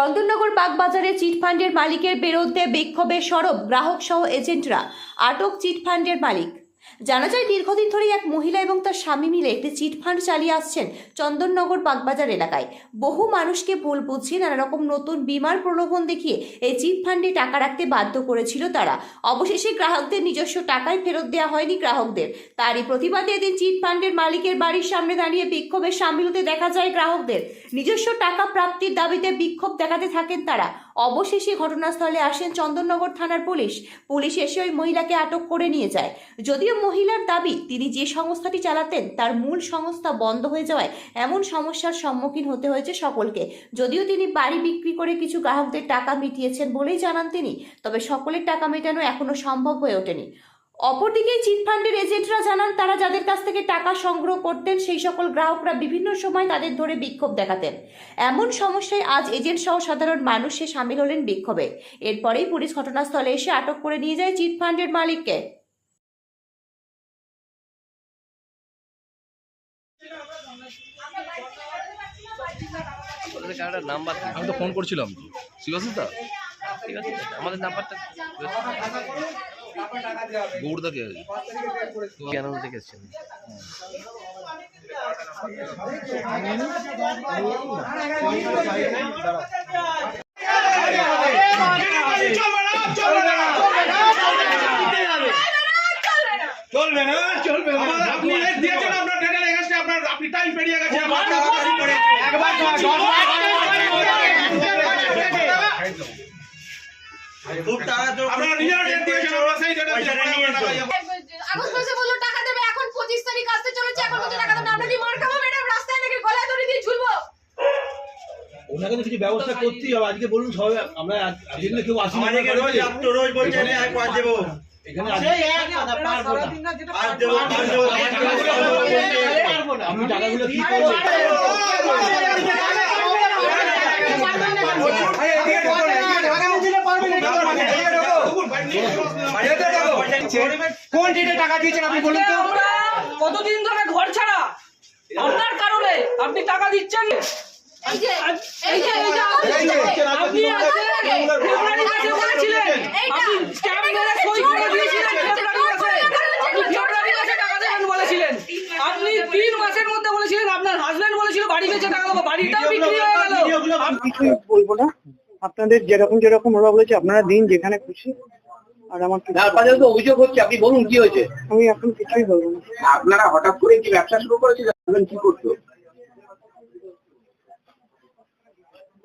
চন্দননগর বাগবাজারে চিটফান্ডের মালিকের বিরুদ্ধে বিক্ষোভে সরব গ্রাহক সহ এজেন্টরা। আটক চিটফান্ডের মালিক। জানা যায়, দীর্ঘদিন ধরে এক মহিলা এবং তার স্বামী মিলে একটি চিটফান্ড চালিয়ে আসছেন চন্দননগর বাগবাজার এলাকায়। বহু মানুষকে ভুল বুঝিয়ে নানা রকম নতুন বিমার প্রলোভন দেখিয়ে এই চিটফান্ডে টাকা রাখতে বাধ্য করেছিল তারা। অবশেষে গ্রাহকদের নিজস্ব টাকায় ফেরত দেওয়া হয়নি গ্রাহকদের। তারই প্রতিবাদে এদিন চিটফান্ডের মালিকের বাড়ির সামনে দাঁড়িয়ে বিক্ষোভে সামিল হতে দেখা যায় গ্রাহকদের। নিজস্ব টাকা প্রাপ্তির দাবিতে বিক্ষোভ দেখাতে থাকেন তারা। অবশেষে ঘটনাস্থলে আসেন চন্দননগর থানার পুলিশ। পুলিশ এসে ওই মহিলাকে আটক করে নিয়ে যায়। যদিও মহিলার দাবি, তিনি যে সংস্থাটি চালাতেন, তার মূল সংস্থা বন্ধ হয়ে যাওয়ায় এমন সমস্যার সম্মুখীন হতে হয়েছে সকলকে। যদিও তিনি বাড়ি বিক্রি করে কিছু গ্রাহকদের টাকা মিটিয়েছেন বলেই জানান তিনি, তবে সকলের টাকা মেটানো এখনও সম্ভব হয়ে ওঠেনি। অপরদিকে চিটফান্ডের এজেন্টরা জানান, তারা যাদের কাছ থেকে টাকা সংগ্রহ করতেন, সেই সকল গ্রাহকরা বিভিন্ন সময় তাদের ধরে বিক্ষোভ দেখাতেন। এমন সমস্যায় আজ এজেন্ট সহ সাধারণ মানুষে সামিল হলেন বিক্ষোভে। এরপরেই পুলিশ ঘটনাস্থলে এসে আটক করে নিয়ে যায় চিটফান্ডের মালিককে। ওদের কার্ডের নাম্বার আমি তো ফোন করছিলাম। শিবাশিস দা ঠিক আছে আমাদের নাম্বারটা গৌড়দাকে কেন থেকে এসছেন চলবে না চলবে না। আপনি দিয়েছেন আপনার গেছে আপনার আপনি টাইম পেরিয়ে গেছে আমার একবার আপনারা নিজেরা রেট দিয়েছেন আমরা সেই রেটে আগস্ট মাসে বলল টাকা দেবে এখন পঁচিশ তারিখ আসতে চলেছে এখন বলছে টাকা দেবে আমরা কি মার খাব ম্যাডাম রাস্তায় নাকি গলায় দড়ি দিয়ে ঝুলবো ওনাকে তো কিছু ব্যবস্থা করতেই হবে আজকে বলুন সবাই আমরা আজ- আজকে কেউ আসি না রোজ রোজ বলছেন এক পাঁচ দেবো আপনি টাকাগুলো কি করবেন কোন টাকা দিয়েছেন আপনি বলুন তো কতদিন ধরে ঘর ছাড়া আপনার কারণে আপনি টাকা দিচ্ছেন এই যে এই যে এই যে এই যে, আপনি আজকে ফেব্রুয়ারি মাসে বলেছিলেন আপনি স্ট্যাম্প মেরে সই করে দিয়েছিলেন ফেব্রুয়ারি মাসে আপনি ফেব্রুয়ারি মাসে টাকা দেবেন বলেছিলেন আপনি তিন মাসের মধ্যে বলেছিলেন আপনার হাজবেন্ড বলেছিল বাড়ি বেচে টাকা দেবো বাড়িটাও বিক্রি হয়ে গেল বলব না আপনাদের যেরকম যেরকম ওরা বলেছে আপনারা দিন যেখানে খুশি। আর আমার কিছু- আপনাদের তো অভিযোগ হচ্ছে আপনি বলুন কি হয়েছে? আমি এখন কিছুই বলব না। আপনারা হঠাৎ করে কি ব্যবসা শুরু করেছিলেন কি করতো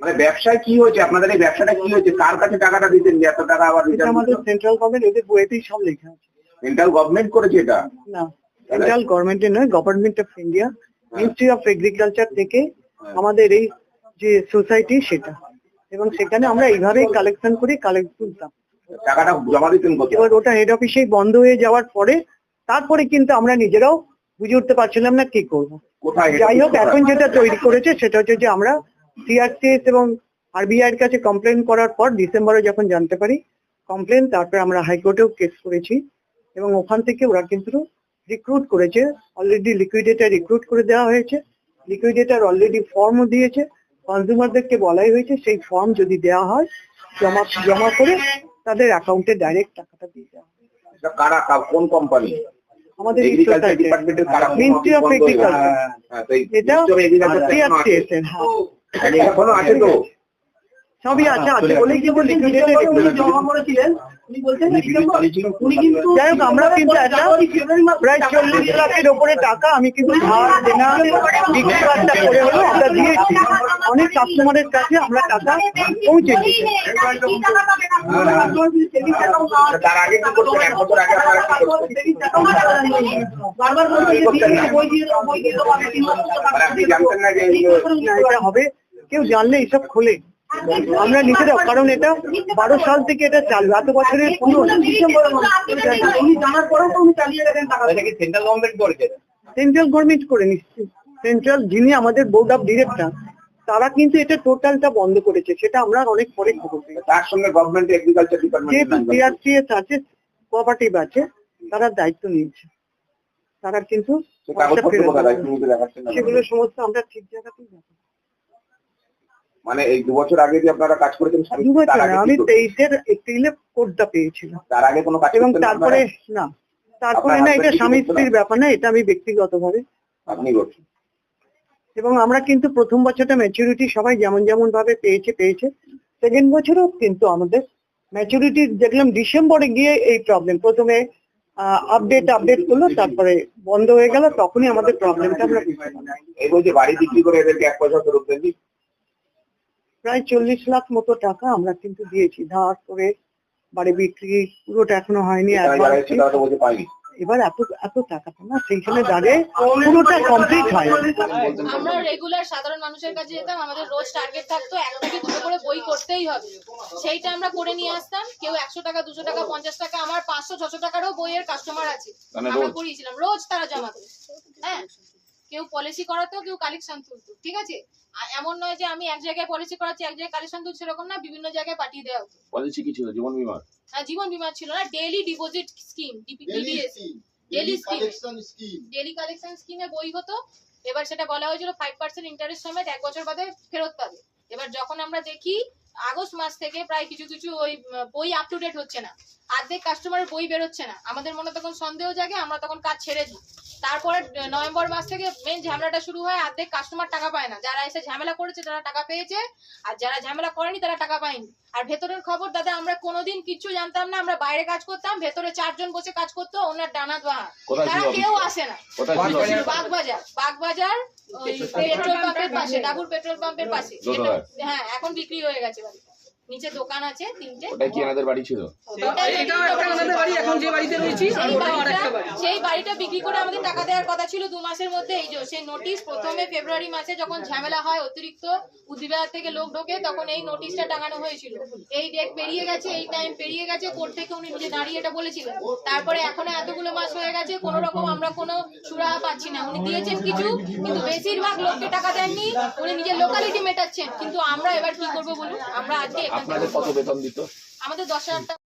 মানে ব্যবসায় কি হয়েছে? আপনাদের এই ব্যবসাটা কি হয়েছে? কার কাছে টাকাটা দিতেন যে এত টাকা আবার এটা আমাদের সেন্ট্রাল গভর্নমেন্ট এদের সব লেখা আছে। সেন্ট্রাল গভর্নমেন্ট করেছে এটা? না সেন্ট্রাল গভর্নমেন্টের নয় government of India ministry of agriculture থেকে আমাদের এই যে সোসাইটি সেটা। এবং সেখানে আমরা এইভাবেই কালেকশন করে কালেক্ট তুলতাম টাকাটা জমা দিতেন এবার ওটা হেড অফিসেই বন্ধ হয়ে যাওয়ার পরে তারপরে কিন্তু আমরা নিজেরাও বুঝে উঠতে পারছিলাম না কি করব। যাই হোক এখন যেটা তৈরি করেছে সেটা হচ্ছে যে আমরা সিআরসিএস এবং আরবিআই এর কাছে কমপ্লেন করার পর ডিসেম্বরে যখন জানতে পারি কমপ্লেন তারপরে আমরা হাইকোর্টেও কেস করেছি। এবং ওখান থেকে ওরা কিন্তু রিক্রুট করেছে। অলরেডি লিকুইডেটার রিক্রুট করে দেওয়া হয়েছে। লিকুইডেটার অলরেডি ফর্মও দিয়েছে। কনজিউমারদেরকে বলাই হয়েছে সেই ফর্ম যদি দেওয়া হয় জমা জমা করে তাদের অ্যাকাউন্টে ডাইরেক্ট টাকাটা দিয়ে দেওয়া হবে। কারা কোন কোম্পানি আমাদের মিনিস্ট্রি অফ এগ্রিকালচার এটা হ্যাঁ। আছে তো? সবই আছে আছে বলেই কিন্তু লিকুইডেটার জমা করেছিলেন উনি বলছেন উনি কিন্তু যাই হোক আমরা কিন্তু একটা প্রায় চল্লিশ লাখের ওপরে টাকা আমি কিন্তু ধার দেনা বিক্রি বার্তা করে হলো আমরা দিয়েছি অনেক কাস্টমারের কাছে আমরা টাকা পৌঁছে তার আগে কি করতেন এক বছর আগে আপনারা কি করতেন বারবার বলছে যে দিয়েছি, বই দিয়ে বই দিয়ে দাও, আমি তিন মাস মতো টাকা মানে আপনি জানতেন না যে এটা হবে কেউ জানলে এসব খোলে আমরা নিজেরাও কারণ এটা বারো সাল থেকে এটা চালু এত বছরের কি সেন্ট্রাল গভর্নমেন্ট করেছে সেন্ট্রাল গভর্নমেন্ট করে নিচ্ছে। সেন্ট্রাল যিনি আমাদের বোর্ড অফ ডিরেক্টর তারা কিন্তু এটা টোটালটা বন্ধ করেছে সেটা আমরা অনেক পরে খবর পেয়েছি। তার সঙ্গে গভর্নমেন্ট এগ্রিকালচার ডিপার্টমেন্ট সিআরসিএস আছে কোঅপারেটিভ আছে তারা দায়িত্ব নিয়েছে। তারা কিন্তু। সেগুলো সমস্ত আমরা ঠিক জায়গাতেই রাখি। মানে এই দু বছর আগে যে আপনারা কাজ করেছেন দু বছর না, আমি তেইশের এপ্রিলে কোডটা পেয়েছিলাম তার আগে কোনো কাজ এবং করতেন না তারপরে আপনারা? না তারপরে আপনার না এটা husband কি স্বামী করতো না? স্ত্রীর ব্যাপার না এটা আমি ব্যক্তিগতভাবে আপনি করছেন এবং আমরা কিন্তু প্রথম বছরটা ম্যাচুরিটি সবাই যেমন যেমন ভাবে পেয়েছে পেয়েছে সেকেন্ড বছরও কিন্তু আমাদের ম্যাচুরিটি দেখলাম ডিসেম্বরে গিয়ে এই প্রবলেম প্রথমে আপডেট আপডেট করল তারপরে বন্ধ হয়ে গেল তখনই আমাদের প্রবলেমটা আমরা বুঝতে পারলাম। এই বলছে বাড়ি বিক্রি করে এদেরকে এক পয়সা ফেরত দেননি প্রায় চল্লিশ লাখ মতো টাকা আমরা কিন্তু দিয়েছি। ধার করে বাড়ি বিক্রি পুরোটা এখনও হয়নি এবার এত এত টাকাটা না সেইখানে দাঁড়িয়ে পুরোটা কমপ্লিট হয়। আমরা রেগুলার সাধারণ মানুষের কাছে যেতাম আমাদের রোজ টার্গেট থাকতো এক থেকে দুটো করে বই করতেই হবে। সেইটা আমরা করে নিয়ে আসতাম কেউ একশো টাকা দুশো টাকা পঞ্চাশ টাকা আমার পাঁচশো ছশো টাকারও বইয়ের কাস্টমার আছে। মানে আমরা রোজ? করিয়েছিলাম রোজ তারা জমাতো হ্যাঁ কেউ পলিসি করাতো কেউ কালেকশন তুলতো ঠিক আছে? এমন নয় যে আমি এক জায়গায় পলিসি করাচ্ছি এক জায়গায় কালেকশন তুলছি সেরকম না বিভিন্ন জায়গায় পাঠিয়ে দেওয়া হতো পলিসি কি ছিল? জীবন বিমা আর জীবন বীমা ছিল না daily deposit scheme DDS daily scheme daily collection স্কিমে বই হতো এবার সেটা বলা হয়েছিল ফাইভ পার্সেন্ট ইন্টারেস্ট সমেত এক বছর বাদে ফেরত পাবে। এবার যখন আমরা দেখি আগস্ট মাস থেকে প্রায় কিছু কিছু ওই বই আপ টু ডেট হচ্ছে না। অর্ধেক কাস্টমারের বই বেরোচ্ছে না। আমাদের মনে তখন সন্দেহ জাগে আমরা তখন কাজ ছেড়ে দিই। তারপরে নভেম্বর মাস থেকে মেন ঝামেলাটা শুরু হয় অর্ধেক কাস্টমার টাকা পায় না। যারা এসে ঝামেলা করেছে তারা টাকা পেয়েছে আর যারা ঝামেলা করেনি তারা টাকা পায়নি। আর ভেতরের খবর দাদা আমরা কোনোদিন কিচ্ছু জানতাম না আমরা বাইরে কাজ করতাম ভেতরে চারজন বসে কাজ করতো ওনার ডানা বাহা তারা কেউ আসে না? বাগবাজার। বাগবাজার। ওই পেট্রোল পাম্পের পাশে ডাবুর পেট্রোল পাম্পের পাশে। হ্যাঁ এখন বিক্রি হয়ে গেছে বাড়িটা। নিচে দোকান আছে তিনটে। ওটাই কি এনাদের বাড়ি ছিল? ওটাই এটাও একটা আমাদের বাড়ি এখন যে বাড়িতে রয়েছি আর সেই আরেকটা বাড়িটা বাড়ি। সেই বাড়িটা বিক্রি করে আমাদের টাকা দেওয়ার কথা ছিল দু মাসের মধ্যে। এই যে সেই নোটিশ প্রথমে ফেব্রুয়ারি মাসে যখন ঝামেলা হয় অতিরিক্ত উদ্বিগ্ন থেকে লোক ঢোকে তখন এই নোটিশটা টাঙানো হয়েছিল। এই ডেট পেরিয়ে গেছে এই টাইম পেরিয়ে গেছে কোর্ট থেকে উনি নিজে দাঁড়িয়ে এটা বলেছিলেন। তারপরে এখনও এতগুলো মাস হয়ে গেছে কোনো রকম আমরা কোনো সুরাহা পাচ্ছি না। উনি দিয়েছেন কিছু কিন্তু বেশিরভাগ লোককে টাকা দেননি উনি নিজের লোকালিটি মেটাচ্ছেন। কিন্তু আমরা এবার কি করব বলুন? আমরা আজকে আপনাদের কত বেতন দিত? আমাদের দশ হাজার টাকা।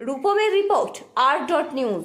রূপমের রিপোর্ট আর ডট নিউজ